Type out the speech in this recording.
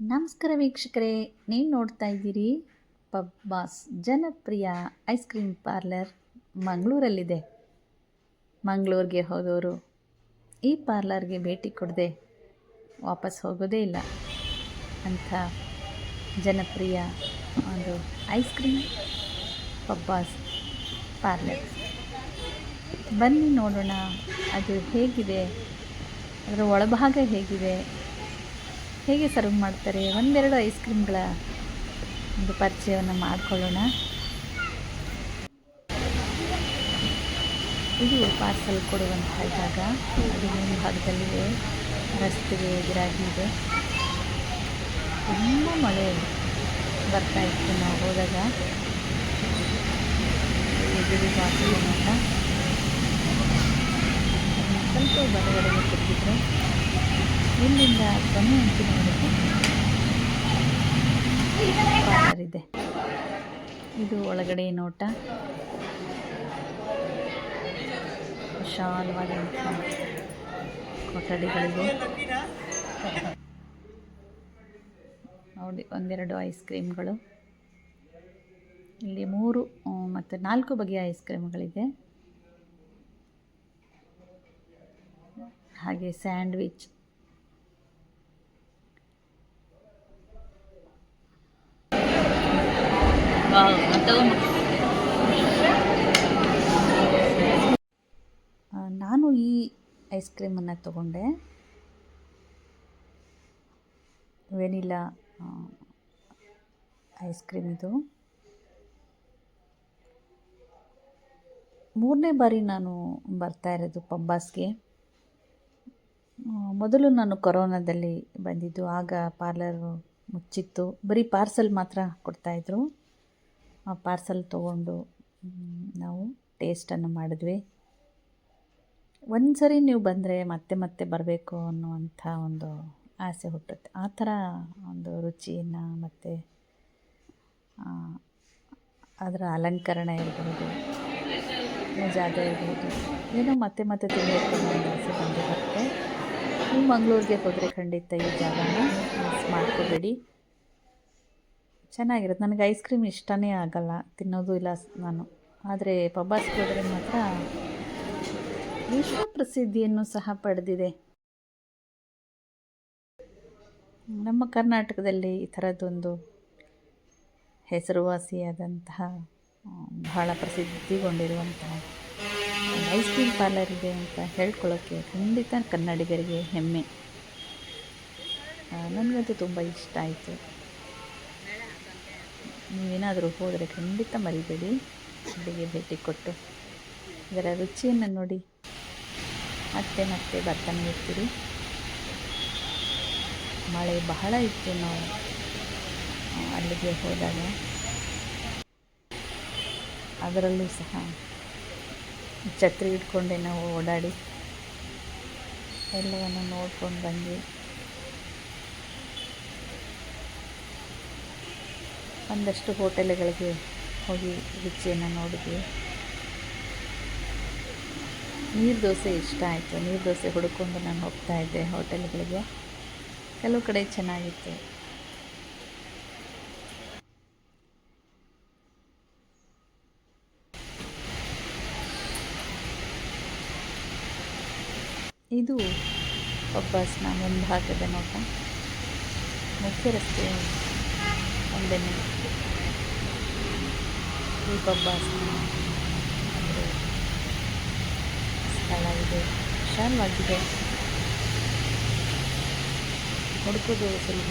ನಮಸ್ಕಾರ ವೀಕ್ಷಕರೇ, ನೀವು ನೋಡ್ತಾ ಇದ್ದೀರಿ ಪಬ್ ಬಾಸ್ ಜನಪ್ರಿಯ ಐಸ್ ಕ್ರೀಮ್ ಪಾರ್ಲರ್ ಮಂಗಳೂರಲ್ಲಿದೆ. ಮಂಗಳೂರಿಗೆ ಹೋದವರು ಈ ಪಾರ್ಲರ್ಗೆ ಭೇಟಿ ಕೊಡದೆ ವಾಪಸ್ ಹೋಗೋದೇ ಇಲ್ಲ ಅಂಥ ಜನಪ್ರಿಯ ಒಂದು ಐಸ್ ಕ್ರೀಮ್ ಪಬ್ಬಾಸ್ ಪಾರ್ಲರ್. ಬನ್ನಿ ನೋಡೋಣ, ಅದು ಹೇಗಿದೆ, ಅದರ ಒಳಭಾಗ ಹೇಗಿದೆ ಹೇಗೆ ಸರ್ವ್ ಮಾಡ್ತಾರೆ? ಒಂದೆರಡು ಐಸ್ ಕ್ರೀಮ್ಗಳ ಒಂದು ಪರಿಚಯವನ್ನು ಮಾಡಿಕೊಳ್ಳೋಣ. ಇದು ಪಾರ್ಸಲ್ ಕೊಡುವಂಥ ಜಾಗ. ಅದು ಭಾಗದಲ್ಲಿದೆ. ರಸ್ತೆಗೆ ಎದುರಾಗಿ ಇದೆ. ತುಂಬ ಮಳೆ ಬರ್ತಾ ಇತ್ತು ನಾವು ಹೋದಾಗ. ಎದುರು ಬಾಗಿಲು ನೋಟ ಸ್ವಲ್ಪ ಬರಗಡೆಗೆ ತಿರುಗಿದ್ರೆ ಇಲ್ಲಿಂದ ಕೊನೆ ಅಂತಿ ಪಾರ್ಲರ್ ಇದೆ. ಇದು ಒಳಗಡೆ ನೋಟ. ವಿಶಾಲವಾಗಿ ಕೊಠಡಿಗಳಿವೆ. ನೋಡಿ, ಒಂದೆರಡು ಐಸ್ ಕ್ರೀಮ್ಗಳು ಇಲ್ಲಿ ಮೂರು ಮತ್ತು ನಾಲ್ಕು ಬಗೆಯ ಐಸ್ ಕ್ರೀಮ್ಗಳಿದೆ ಹಾಗೆ ಸ್ಯಾಂಡ್ವಿಚ್ ನಾನು ಈ ಐಸ್ ಕ್ರೀಮನ್ನು ತಗೊಂಡೆ. ವೆನಿಲಾ ಐಸ್ ಕ್ರೀಮ್ ಇದು. ಮೂರನೇ ಬಾರಿ ನಾನು ಬರ್ತಾ ಇರೋದು ಪಬ್ಬಾಸ್ಗೆ ಮೊದಲು ನಾನು ಕೊರೋನಾದಲ್ಲಿ ಬಂದಿದ್ದು, ಆಗ ಪಾರ್ಲರು ಮುಚ್ಚಿತ್ತು. ಬರೀ ಪಾರ್ಸಲ್ ಮಾತ್ರ ಕೊಡ್ತಾಯಿದ್ರು ಪಾರ್ಸಲ್ ತೊಗೊಂಡು ನಾವು ಟೇಸ್ಟನ್ನು ಮಾಡಿದ್ವಿ. ಒಂದು ಸರಿ ನೀವು ಬಂದರೆ ಮತ್ತೆ ಮತ್ತೆ ಬರಬೇಕು ಅನ್ನುವಂಥ ಒಂದು ಆಸೆ ಹುಟ್ಟುತ್ತೆ. ಆ ಥರ ಒಂದು ರುಚಿಯನ್ನು ಮತ್ತು ಅದರ ಅಲಂಕರಣ ಇರಬಹುದು ಜಾಗ ಇರಬಹುದು ಏನೋ ಮತ್ತೆ ಮತ್ತೆ ತಿನ್ನಬೇಕು ಅನ್ನೋ ಆಸೆ ಬಂದು ನೀವು ಮಂಗಳೂರಿಗೆ ಹೋದರೆ ಖಂಡಿತ ಈ ಜಾಗನ ಮಿಸ್ ಮಾಡ್ಕೋಬೇಡಿ. ಚೆನ್ನಾಗಿರುತ್ತೆ. ನನಗೆ ಐಸ್ ಕ್ರೀಮ್ ಇಷ್ಟನೇ ಆಗಲ್ಲ. ತಿನ್ನೋದು ಇಲ್ಲ ನಾನು. ಆದರೆ ಪಬ್ಬಾಸ್ ಕೇಳಿದ್ರೆ ಮಾತ್ರ ವಿಶ್ವ ಪ್ರಸಿದ್ಧಿಯನ್ನು ಸಹ ಪಡೆದಿದೆ. ನಮ್ಮ ಕರ್ನಾಟಕದಲ್ಲಿ ಈ ಥರದ್ದೊಂದು ಹೆಸರುವಾಸಿಯಾದಂತಹ ಬಹಳ ಪ್ರಸಿದ್ಧಿಗೊಂಡಿರುವಂತಹ ಐಸ್ ಕ್ರೀಮ್ ಪಾರ್ಲರ್ ಇದೆ ಅಂತ ಹೇಳ್ಕೊಳ್ಳೋಕ್ಕೆ ಖಂಡಿತ ಕನ್ನಡಿಗರಿಗೆ ಹೆಮ್ಮೆ. ನನಗಂತೂ ತುಂಬ ಇಷ್ಟ ಆಯಿತು. ನೀವೇನಾದರೂ ಹೋದರೆ ಖಂಡಿತ ಮರಿಬೇಡಿ. ಅಲ್ಲಿಗೆ ಭೇಟಿ ಕೊಟ್ಟು. ಇದರ ರುಚಿಯನ್ನು ನೋಡಿ. ಮತ್ತೆ ಮತ್ತೆ ಬರ್ತಾನೆ ಇರ್ತೀರಿ. ಮಳೆ ಬಹಳ ಇತ್ತು ನಾವು ಅಲ್ಲಿಗೆ ಹೋದಾಗ. ಅದರಲ್ಲೂ ಸಹ ಛತ್ರಿ ಇಟ್ಕೊಂಡೆ ನಾವು ಓಡಾಡಿ. ಎಲ್ಲವನ್ನು ನೋಡ್ಕೊಂಡು ಬಂದ್ವಿ. ಒಂದಷ್ಟು ಹೋಟೆಲ್ಗಳಿಗೆ ಹೋಗಿ ರುಚಿಯನ್ನು ನೋಡಿದ್ವಿ. ನೀರು ದೋಸೆ ಇಷ್ಟ ಆಯಿತು. ನೀರು ದೋಸೆ ಹುಡುಕೊಂಡು ನಾನು ಹೋಗ್ತಾ ಇದ್ದೆ ಹೋಟೆಲ್ಗಳಿಗೆ. ಕೆಲವು ಕಡೆ ಚೆನ್ನಾಗಿತ್ತು. ಇದು ಬಸ್ನ ಮುಂಭಾಗದ ನೋಟ. ಮುಖ್ಯ ರಸ್ತೆ ಒಂದನೇ. ಬಸ್ನ ಅಂದರೆ ಸ್ಥಳ ಇದೆ ವಿಶಾಲವಾಗಿದೆ ಹುಡುಕೋದು ಸುಲಭ